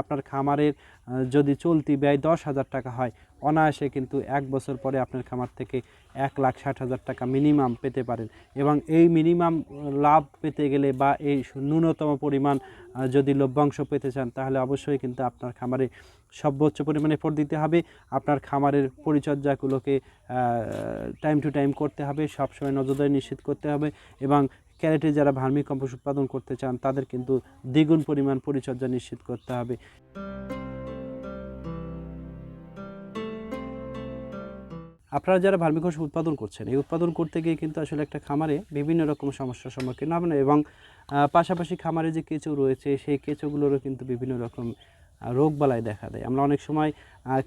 আপনার খামারের যদি চলতি ব্যয় দশ হাজার টাকা হয়, অনায়াসে কিন্তু এক বছর পরে আপনার খামার থেকে এক লাখ ষাট হাজার টাকা মিনিমাম পেতে পারেন। এবং এই মিনিমাম লাভ পেতে গেলে বা এই ন্যূনতম পরিমাণ যদি লভ্যাংশ পেতে চান, তাহলে অবশ্যই কিন্তু আপনার খামারে সর্বোচ্চ পরিমাণে এফোর্ট দিতে হবে। আপনার খামারের পরিচর্যাগুলোকে টাইম টু টাইম করতে হবে, সবসময় নজরদারি নিশ্চিত করতে হবে এবং ক্যারেটে যারা ভার্মি কম্পোস্ট উৎপাদন করতে চান, তাদের কিন্তু দ্বিগুণ পরিমাণ পরিচর্যা নিশ্চিত করতে হবে। আপনারা যারা ভার্মিকম্পোস্ট উৎপাদন করছেন, এই উৎপাদন করতে গিয়ে কিন্তু আসলে একটা খামারে বিভিন্ন রকম সমস্যার সম্মুখীন হবেন এবং পাশাপাশি খামারে যে কেঁচো রয়েছে, সেই কেঁচোগুলোরও কিন্তু বিভিন্ন রকম রোগবালাই দেখা দেয়। আমরা অনেক সময়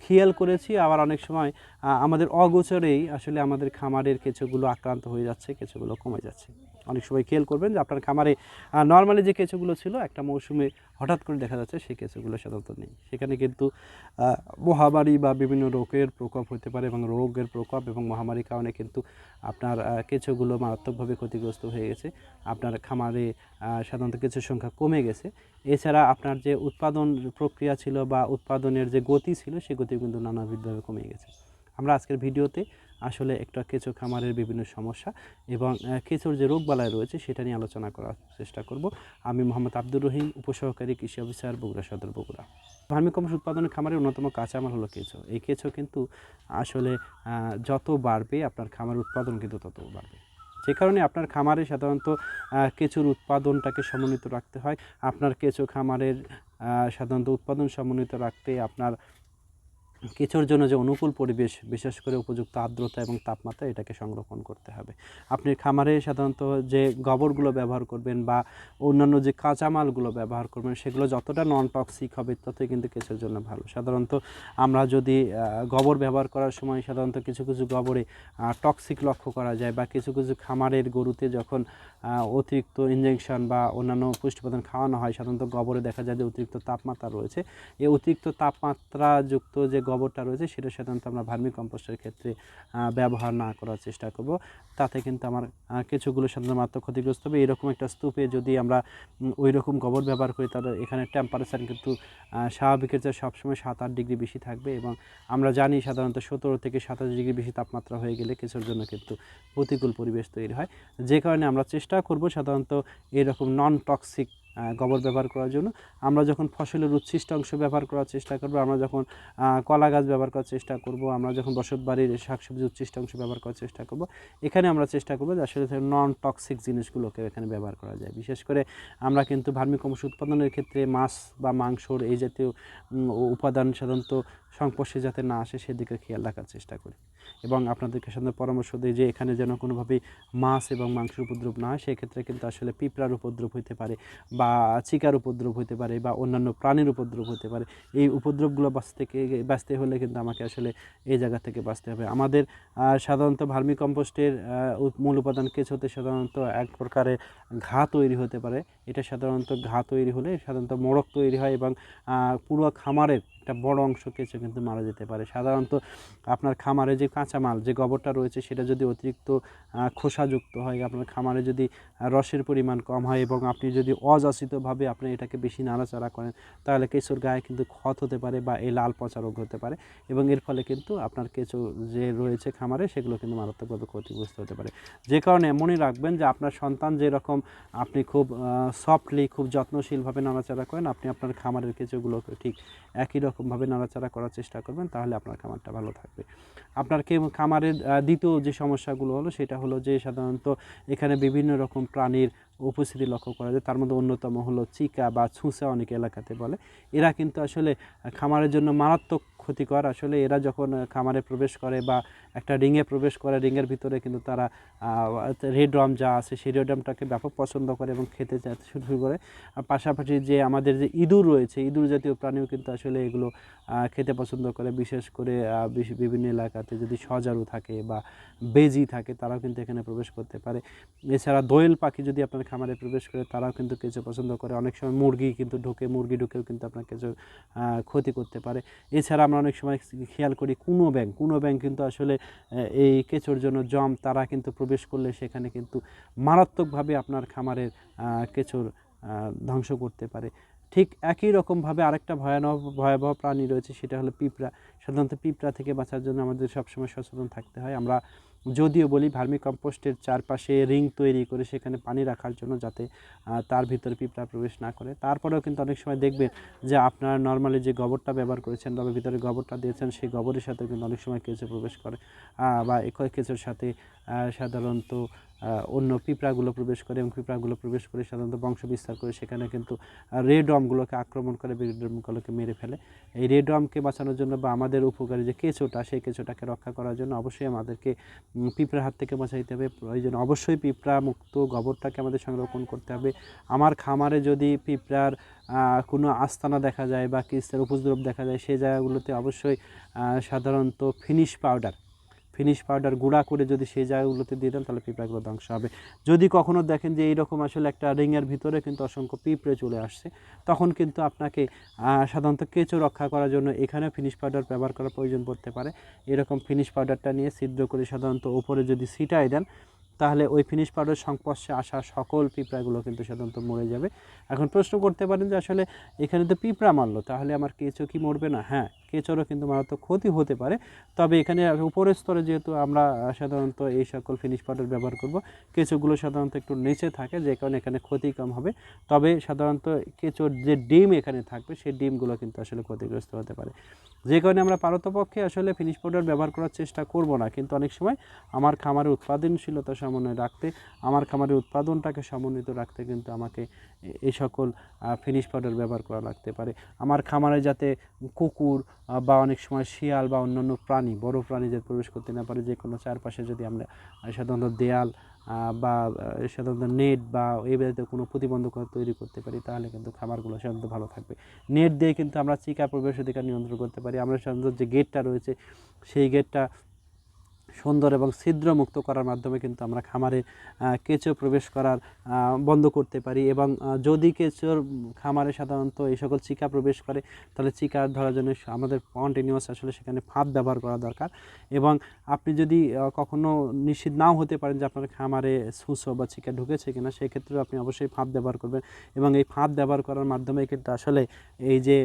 খেয়াল করেছি। আবার অনেক সময় আমাদের অগোচরেই আসলে আমাদের খামারের কেঁচোগুলো আক্রান্ত হয়ে যাচ্ছে, কেঁচোগুলো কমে যাচ্ছে। অনেক সময় খেয়াল করবেন যে আপনার খামারে নর্মালি যে কেঁচোগুলো ছিল, একটা মৌসুমে হঠাৎ করে দেখা যাচ্ছে সেই কেঁচোগুলো সাধারণত নেই। সেখানে কিন্তু মহামারী বা বিভিন্ন রোগের প্রকোপ হতে পারে এবং রোগের প্রকোপ এবং মহামারীর কারণে কিন্তু আপনার কেঁচোগুলো মারাত্মকভাবে ক্ষতিগ্রস্ত হয়ে গেছে। আপনার খামারে সাধারণত কেঁচোর সংখ্যা কমে গেছে। এছাড়া আপনার যে উৎপাদন প্রক্রিয়া ছিল বা উৎপাদনের যে গতি ছিল সেই গতি কিন্তু নানাবিধভাবে কমে গেছে। আমরা আজকের ভিডিওতে আসলে একটা কেঁচো খামারের বিভিন্ন সমস্যা এবং কেঁচোর যে রোগবালাই রয়েছে সেটা নিয়ে আলোচনা করার চেষ্টা করব। আমি মোহাম্মদ আব্দুর রহিম, উপসহকারী কৃষি অফিসার, বগুড়া সদর, বগুড়া। ভার্মিকম্পোস্ট উৎপাদনের খামারের অন্যতম কাঁচামাল হলো কেঁচো। এই কেঁচো কিন্তু আসলে যত বাড়বে আপনার খামারের উৎপাদন কিন্তু তত বাড়বে। যে কারণে আপনার খামারে সাধারণত কেঁচোর উৎপাদনটাকে সমন্বিত রাখতে হয়। আপনার কেঁচো খামারের সাধারণত উৎপাদন সমন্বিত রাখতে আপনার কেঁচোর জন্য যে অনুকূল পরিবেশ, বিশেষ করে উপযুক্ত আর্দ্রতা এবং তাপমাত্রা, এটাকে সংরক্ষণ করতে হবে। আপনি খামারে সাধারণত যে গোবরগুলো ব্যবহার করবেন বা অন্যান্য যে কাঁচামালগুলো ব্যবহার করবেন, সেগুলো যতটা নন টক্সিক হবে, ততই কিন্তু কেঁচোর জন্য ভালো। সাধারণত আমরা যদি গোবর ব্যবহার করার সময় সাধারণত কিছু কিছু গোবরে টক্সিক লক্ষ্য করা যায় বা কিছু কিছু খামারের গরুতে যখন অতিরিক্ত ইঞ্জেকশন বা অন্যান্য পুষ্টিপ্রদান খাওয়ানো হয়, সাধারণত গোবরে দেখা যায় যে অতিরিক্ত তাপমাত্রা রয়েছে। এই অতিরিক্ত তাপমাত্রাযুক্ত যে গোবরটা রয়েছে, সেটা সাধারণত আমরা ভার্মি কম্পোস্টের ক্ষেত্রে ব্যবহার না করার চেষ্টা করব। তাতে কিন্তু আমার কিছুগুলো সাধারণত মাত্র ক্ষতিগ্রস্ত হবে। এরকম একটা স্তূপে যদি আমরা ওই রকম গোবর ব্যবহার করি, তাহলে এখানে টেম্পারেচার কিন্তু স্বাভাবিকের চেয়ে সবসময় সাত আট ডিগ্রি বেশি থাকবে এবং আমরা জানি সাধারণত সতেরো থেকে সাতাশ ডিগ্রি বেশি তাপমাত্রা হয়ে গেলে কিছুর জন্য কিন্তু প্রতিকূল পরিবেশ তৈরি হয়। যে কারণে আমরা চেষ্টা করব সাধারণত এরকম নন টক্সিক গোবর ব্যবহার করার জন্য। আমরা যখন ফসলের উচ্ছিষ্ট অংশ ব্যবহার করার চেষ্টা করব, আমরা যখন কলা গাছ ব্যবহার করার চেষ্টা করব, আমরা যখন বসত বাড়ির শাকসবজি উচ্ছিষ্ট অংশ ব্যবহার করার চেষ্টা করব, এখানে আমরা চেষ্টা করব যে আসলে নন টক্সিক জিনিসগুলোকে এখানে ব্যবহার করা যায়। বিশেষ করে আমরা কিন্তু ভার্মিকম্পোস্ট উৎপাদনের ক্ষেত্রে মাছ বা মাংসর এই জাতীয় উপাদান সাধারণত সংস্পর্শে যাতে না আসে, সেদিকে খেয়াল রাখার চেষ্টা করি। এবং আপনাদেরকে সাধারণত পরামর্শ দিই যে এখানে যেন কোনোভাবেই মাছ এবং মাংসের উপদ্রব না হয়, সেক্ষেত্রে কিন্তু আসলে পিঁপড়ার উপদ্রব হতে পারে বা চিকার উপদ্রব হতে পারে বা অন্যান্য প্রাণীর উপদ্রব হতে পারে। এই উপদ্রবগুলো বাঁচতে বাঁচতে হলে কিন্তু আমাকে আসলে এই জায়গা থেকে বাঁচতে হবে। আমাদের সাধারণত ভার্মি কম্পোস্টের মূল উপাদান কেঁচোতে সাধারণত এক প্রকারের ঘা তৈরি হতে পারে। এটা সাধারণত ঘা তৈরি হলে, সাধারণত মোড়ক তৈরি হয় এবং পুরো খামারের একটা বড় অংশ কেঁচো কিন্তু মারা যেতে পারে। সাধারণত আপনার খামারে যে কাঁচামাল, যে গোবরটা রয়েছে সেটা যদি অতিরিক্ত খোসাযুক্ত হয়, আপনার খামারে যদি রসের পরিমাণ কম হয় এবং আপনি যদি অযাচিতভাবে আপনি এটাকে বেশি নাড়াচাড়া করেন, তাহলে কেঁচোর গায়ে কিন্তু ক্ষত হতে পারে বা এই লাল পচা রোগ হতে পারে এবং এর ফলে কিন্তু আপনার কেঁচো যে রয়েছে খামারে সেগুলো কিন্তু মারাত্মকভাবে ক্ষতিগ্রস্ত হতে পারে। যে কারণে মনে রাখবেন যে আপনার সন্তান যেরকম আপনি খুব সফটলি খুব যত্নশীলভাবে নাড়াচাড়া করেন, আপনি আপনার খামারের কেঁচোগুলোকে ঠিক একই রকমভাবে নাড়াচাড়া করার চেষ্টা করবেন, তাহলে আপনার খামারটা ভালো থাকবে। আপনার কে খামারের দ্বিতীয় যে সমস্যাগুলো হলো, সেটা হলো যে সাধারণত এখানে বিভিন্ন রকম প্রাণীর উপস্থিতি লক্ষ্য করা যায়। তার মধ্যে অন্যতম হলো চিকা বা ছুঁচা অনেক এলাকাতে বলে। এরা কিন্তু আসলে খামারের জন্য মারাত্মক ক্ষতিকর। আসলে এরা যখন খামারে প্রবেশ করে বা একটা রিংয়ে প্রবেশ করে, রিংয়ের ভিতরে কিন্তু তারা রেড ড্রাম যা আছে সেই রেড ড্রামটাকে ব্যাপক পছন্দ করে এবং খেতে শুরু করে। আর পাশাপাশি যে আমাদের যে ইঁদুর রয়েছে, ইঁদুর জাতীয় প্রাণীও কিন্তু আসলে এগুলো খেতে পছন্দ করে। বিশেষ করে বিভিন্ন এলাকাতে যদি সজারু থাকে বা বেজি থাকে, তারাও কিন্তু এখানে প্রবেশ করতে পারে। এছাড়া দোয়েল পাখি যদি আপনার খামারে প্রবেশ করে, তারাও কিন্তু কেঁচো পছন্দ করে। অনেক সময় মুরগি কিন্তু ঢোকে, মুরগি ঢুকেও কিন্তু আপনার কেঁচো ক্ষতি করতে পারে। এছাড়া আমরা অনেক সময় খেয়াল করি কোনো ব্যাংক। কোনো ব্যাংক কিন্তু আসলে এই কেঁচোর জন্য জম, তারা কিন্তু প্রবেশ করলে সেখানে কিন্তু মারাত্মকভাবে আপনার খামারের কেঁচোর ধ্বংস করতে পারে। ঠিক একই রকমভাবে আরেকটা ভয়ানক ভয়াবহ প্রাণী রয়েছে, সেটা হলো পিঁপড়া। সাধারণত পিঁপড়া থেকে বাঁচার জন্য আমাদের সবসময় সচেতন থাকতে হয়। আমরা যদিও বলি ভার্মি কম্পোস্টের চারপাশে রিং তৈরি করে সেখানে পানি রাখার জন্য যাতে তার ভিতরে পিঁপড়া প্রবেশ না করে। তারপরেও কিন্তু অনেক সময় দেখবেন যে আপনারা নর্মালি যে গোবরটা ব্যবহার করেছেন বা ভিতরে গোবরটা দিয়েছেন, সেই গোবরের সাথে কিন্তু অনেক সময় কেঁচো প্রবেশ করে। বা কেঁচোর সাথে সাধারণত অন্য পিঁপড়াগুলো প্রবেশ করে এবং পিঁপড়াগুলো প্রবেশ করে সাধারণত বংশ বিস্তার করে সেখানে কিন্তু রেড ওয়ার্মগুলোকে আক্রমণ করে, রেড ওয়ার্মগুলোকে মেরে ফেলে। এই রেড ওয়ার্মকে বাঁচানোর জন্য বা আমাদের উপকারী যে কেঁচোটা, সেই কেঁচোটাকে রক্ষা করার জন্য অবশ্যই আমাদেরকে পিঁপড়ার হাত থেকে বাঁচাইতে হবে। প্রয়োজন অবশ্যই পিঁপড়া মুক্ত গোবরটাকে আমাদের সংরক্ষণ করতে হবে। আমার খামারে যদি পিঁপড়ার কোনো আস্তানা দেখা যায় বা কিস্তের উপদ্রব দেখা যায় সেই জায়গাগুলোতে অবশ্যই সাধারণত ফিনিশ পাউডার ফিনিশ পাউডার গুঁড়া করে যদি সেই জায়গাগুলোতে দিয়ে দেন, তাহলে পিঁপড়াগুলো ধ্বংস হবে। যদি কখনো দেখেন যে এইরকম আসলে একটা রিংয়ের ভিতরে কিন্তু অসংখ্য পিঁপড়ে চলে আসছে, তখন কিন্তু আপনাকে সাধারণত কেঁচো রক্ষা করার জন্য এখানে ফিনিশ পাউডার ব্যবহার করার প্রয়োজন পড়তে পারে। এরকম ফিনিশ পাউডারটা নিয়ে ছিদ্র করে সাধারণত ওপরে যদি ছিটাই দেন, তাহলে ওই ফিনিশ পাউডার সংস্পর্শে আসা সকল পিঁপড়াগুলো কিন্তু সাধারণত মরে যাবে। এখন প্রশ্ন করতে পারেন যে আসলে এখানে তো পিঁপড়া মারলো, তাহলে আমার কেঁচো কি মরবে না? হ্যাঁ কেঁচোরও কিন্তু মারাত্মক ক্ষতি হতে পারে। তবে এখানে উপরের স্তরে যেহেতু আমরা সাধারণত এই সকল ফিনিশ পাউডার ব্যবহার করব, কেঁচোগুলো সাধারণত একটু নিচে থাকে, যে কারণে এখানে ক্ষতি কম হবে। তবে সাধারণত কেঁচোর যে ডিম এখানে থাকবে, সেই ডিমগুলো কিন্তু আসলে ক্ষতিগ্রস্ত হতে পারে। যে কারণে আমরা পারতপক্ষে আসলে ফিনিশ পাউডার ব্যবহার করার চেষ্টা করব না, কিন্তু অনেক সময় আমার খামারের উৎপাদনশীলতা সমন্বয় রাখতে, আমার খামারের উৎপাদনটাকে সমন্বিত রাখতে কিন্তু আমাকে এই সকল ফিনিশ পাউডার ব্যবহার করা লাগতে পারে। আমার খামারে যাতে কুকুর বা অনেক সময় শিয়াল বা অন্যান্য প্রাণী, বড় প্রাণী যাতে প্রবেশ করতে না পারে যে কোনো চারপাশে যদি আমরা সাধারণত দেয়াল বা সাধারণত নেট বা এই জাতীয় কোনো প্রতিবন্ধকতা তৈরি করতে পারি, তাহলে কিন্তু খামারগুলো সাধারণত ভালো থাকবে। নেট দিয়ে কিন্তু আমরা চিকা প্রবেশাধিকার নিয়ন্ত্রণ করতে পারি। আমরা সাধারণত যে গেটটা রয়েছে, সেই গেটটা সুন্দর এবং ছিদ্রমুক্ত করার মাধ্যমে কিন্তু আমরা খামারে কেঁচো প্রবেশ করার বন্ধ করতে পারি এবং যদি কেঁচোর খামারে সাধারণত এই সকল চিকা প্রবেশ করে তাহলে চিকা ধরার জন্য আমাদের কন্টিনিউয়াস আসলে সেখানে ফাঁদ ব্যবহার করা দরকার এবং আপনি যদি আহ, কখনো নিশ্চিত নাও হতে পারেন যে আপনার খামারে সুসো বা চিকা ঢুকেছে কিনা সেক্ষেত্রে আপনি অবশ্যই ফাঁদ ব্যবহার করবেন এবং এই ফাঁদ ব্যবহার করার মাধ্যমে কিন্তু আসলে এই যে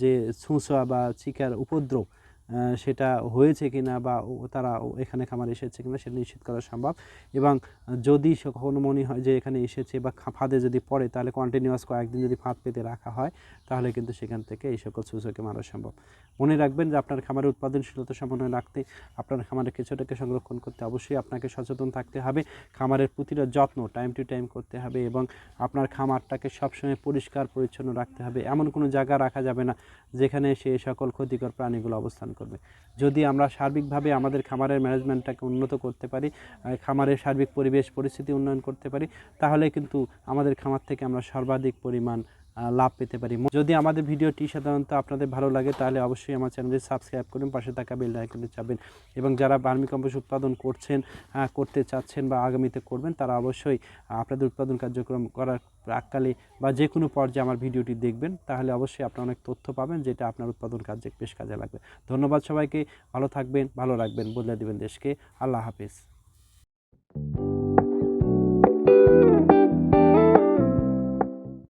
যে সুসো বা চিকার উপদ্রব সেটা হয়েছে কিনা বা তারা এখানে খামারে এসেছে কিনা সেটা নিশ্চিত করা সম্ভব। এবং যদি সে কখনো মনে হয় যে এখানে এসেছে বা ফাঁদে যদি পড়ে তাহলে কন্টিনিউয়াস কয়েকদিন যদি ফাঁদ পেতে রাখা হয়, তাহলে কিন্তু সেখান থেকে এই সকল সুসোকে মারা সম্ভব। মনে রাখবেন যে আপনার খামারের উৎপাদনশীলতা সমন্বয় রাখতে, আপনার খামারের কিছুটাকে সংরক্ষণ করতে অবশ্যই আপনাকে সচেতন থাকতে হবে। খামারের প্রতিটা যত্ন টাইম টু টাইম করতে হবে এবং আপনার খামারটাকে সবসময় পরিষ্কার, পরিচ্ছন্ন রাখতে হবে। এমন কোনো জায়গা রাখা যাবে না যেখানে সে সকল ক্ষতিকর প্রাণীগুলো অবস্থান করবে। যদি আমরা সার্বিকভাবে আমাদের খামারের ম্যানেজমেন্টটাকে উন্নত করতে পারি খামারের সার্বিক পরিবেশ, পরিস্থিতি উন্নয়ন করতে পারি, তাহলে কিন্তু আমাদের খামার থেকে আমরা সর্বাধিক পরিমাণ লাভ পেতে পারি। যদি আমাদের ভিডিওটি সাধারণত আপনাদের ভালো লাগে, তাহলে অবশ্যই আমার চ্যানেলটি সাবস্ক্রাইব করুন, পাশে থাকা বেল আইকনে চাপবেন। এবং যারা বার্মি কম্পোস্ট উৎপাদন করছেন করতে চাচ্ছেন বা আগামীতে করবেন, তারা অবশ্যই আপনাদের উৎপাদন কার্যক্রম করার প্রাককালে বা যে কোনো পর্যায়ে আমার ভিডিওটি দেখবেন, তাহলে অবশ্যই আপনারা অনেক তথ্য পাবেন যেটা আপনার উৎপাদন কার্যে বেশ কাজে লাগবে। ধন্যবাদ সবাইকে, ভালো থাকবেন, ভালো রাখবেন, বদলে দেবেন দেশকে। আল্লাহ হাফিজ।